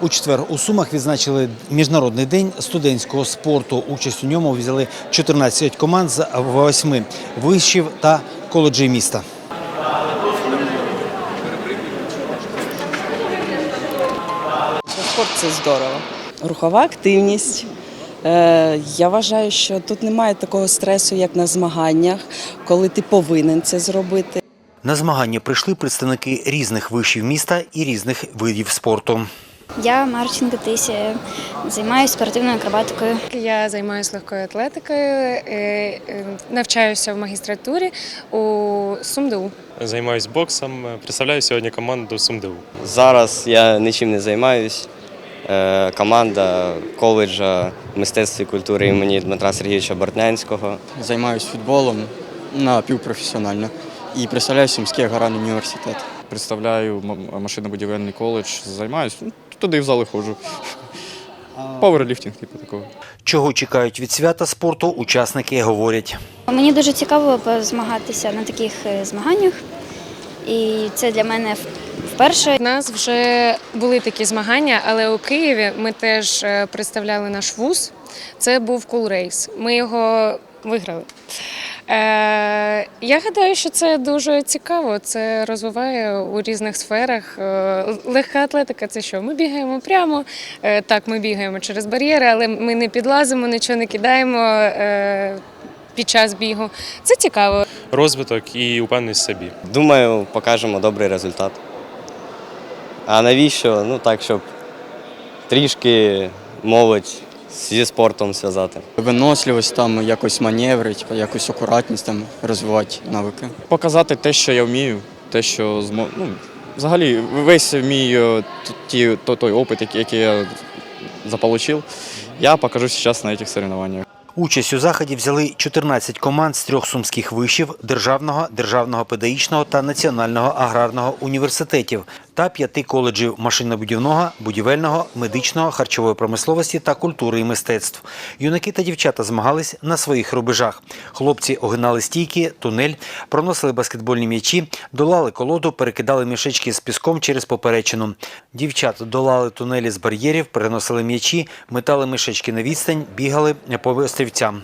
У четвер у Сумах відзначили Міжнародний день студентського спорту. Участь у ньому взяли 14 команд з 8 вишів та коледжів міста. Спорт це здорово. Рухова активність. Е, Я вважаю, що тут немає такого стресу, як на змаганнях, коли ти повинен це зробити. На змагання прийшли представники різних вишів міста і різних видів спорту. Я Марченко Тися, займаюся спортивною акробатикою. Я займаюся легкою атлетикою, е, е, навчаюся в магістратурі у СумДУ. Займаюсь боксом, представляю сьогодні команду СумДУ. Зараз я нічим не займаюсь. Е, Команда коледжа мистецтв і культури імені Дмитра Сергійовича Бортнянського. Займаюсь футболом напівпрофесіонально і представляю Сумський аграрний університет. Представляю машинобудівельний коледж, займаюся, ну, туди в зали ходжу. Пауерліфтинг, типу такого. Чого чекають від свята спорту, учасники говорять. Мені дуже цікаво позмагатися на таких е, змаганнях, і це для мене вперше. У нас вже були такі змагання, але у Києві ми теж е, представляли наш вуз. Це був кул-рейс. Ми його виграли. Я гадаю, що це дуже цікаво. Це розвиває у різних сферах. Е, легка атлетика це що? Ми бігаємо прямо. Е, так, ми бігаємо через бар'єри, але ми не підлазимо, нічого не кидаємо е, під час бігу. Це цікаво. Розвиток і упевненість в собі. Думаю, покажемо добрий результат. А навіщо? Ну так, щоб трішки молодь зі спортом зв'язати. Виносливість, там якось маневрить, якось акуратність там розвивати навики. Показати те, що я вмію, те, що змо... ну, взагалі весь мій е, ті, то, той опит, який, я заполучив, я покажу зараз на цих соревнованиях. Участь у заході взяли 14 команд з трьох сумських вишів державного, державного педагогічного та національного аграрного університетів та п'яти коледжів машинобудівного, будівельного, медичного, харчової промисловості та культури і мистецтв. Юнаки та дівчата змагались на своїх рубежах. Хлопці огинали стійки, тунель, проносили баскетбольні м'ячі, долали колоду, перекидали мішечки з піском через поперечину. Дівчата долали тунелі з бар'єрів, переносили м'ячі, метали мішечки на відстань, бігали по острівцям.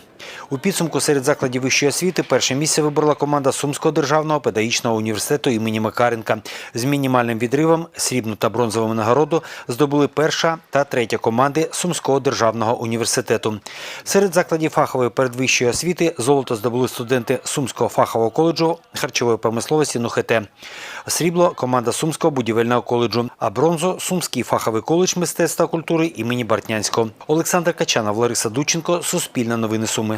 У підсумку серед закладів вищої освіти перше місце виборола команда Сумського державного педагогічного університету імені Макаренка. З мінімальним відривом срібну та бронзову нагороду здобули перша та третя команди Сумського державного університету. Серед закладів фахової передвищої освіти золото здобули студенти Сумського фахового коледжу харчової промисловості НУХТ. Срібло команда Сумського будівельного коледжу, а бронзу Сумський фаховий коледж мистецтва культури імені Бартнянського. Олександр Качанов, Лариса Дученко, Суспільне новини Суми.